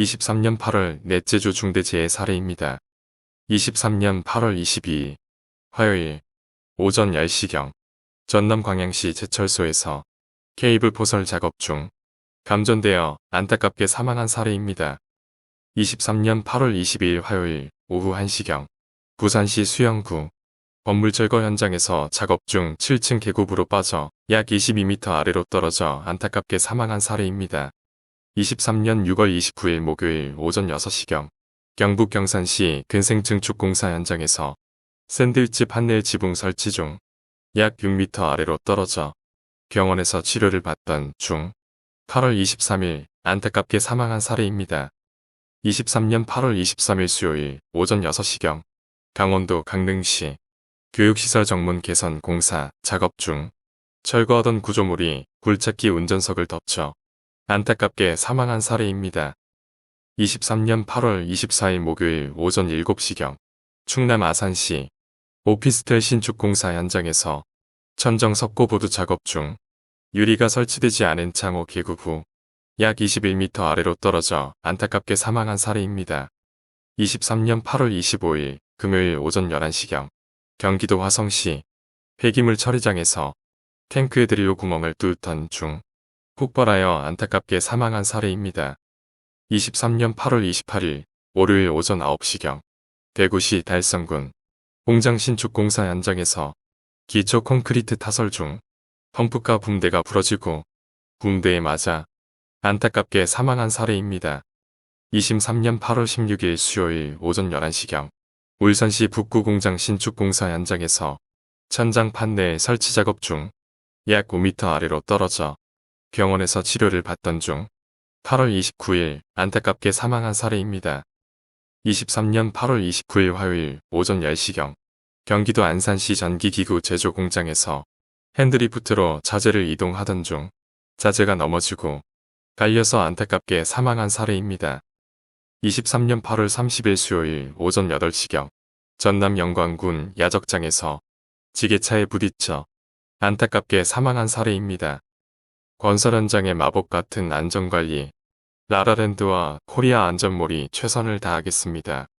23년 8월 넷째 주 중대재해 사례입니다. 23년 8월 22일 화요일 오전 10시경 전남 광양시 제철소에서 케이블 포설 작업 중 감전되어 안타깝게 사망한 사례입니다. 23년 8월 22일 화요일 오후 1시경 부산시 수영구 건물 철거 현장에서 작업 중 7층 계곡으로 빠져 약 22m 아래로 떨어져 안타깝게 사망한 사례입니다. 23년 6월 29일 목요일 오전 6시경 경북 경산시 근생증축공사 현장에서 샌드위치 판넬 지붕 설치 중 약 6m 아래로 떨어져 병원에서 치료를 받던 중 8월 23일 안타깝게 사망한 사례입니다. 23년 8월 23일 수요일 오전 6시경 강원도 강릉시 교육시설 정문 개선 공사 작업 중 철거하던 구조물이 굴착기 운전석을 덮쳐 안타깝게 사망한 사례입니다. 23년 8월 24일 목요일 오전 7시경 충남 아산시 오피스텔 신축 공사 현장에서 천정 석고 보드 작업 중 유리가 설치되지 않은 창호 개구 후약 21m 아래로 떨어져 안타깝게 사망한 사례입니다. 23년 8월 25일 금요일 오전 11시경 경기도 화성시 폐기물 처리장에서 탱크에 드릴로 구멍을 뚫던 중 폭발하여 안타깝게 사망한 사례입니다. 23년 8월 28일 월요일 오전 9시경 대구시 달성군 공장 신축 공사 현장에서 기초 콘크리트 타설 중 펌프카 붕대가 부러지고 붕대에 맞아 안타깝게 사망한 사례입니다. 23년 8월 16일 수요일 오전 11시경 울산시 북구 공장 신축 공사 현장에서 천장 판넬 설치 작업 중 약 5m 아래로 떨어져 병원에서 치료를 받던 중 8월 29일 안타깝게 사망한 사례입니다. 23년 8월 29일 화요일 오전 10시경 경기도 안산시 전기기구 제조 공장에서 핸드리프트로 자재를 이동하던 중 자재가 넘어지고 갈려서 안타깝게 사망한 사례입니다. 23년 8월 30일 수요일 오전 8시경 전남 영광군 야적장에서 지게차에 부딪혀 안타깝게 사망한 사례입니다. 건설 현장의 마법 같은 안전관리 라라랜드와 코리아 안전몰이 최선을 다하겠습니다.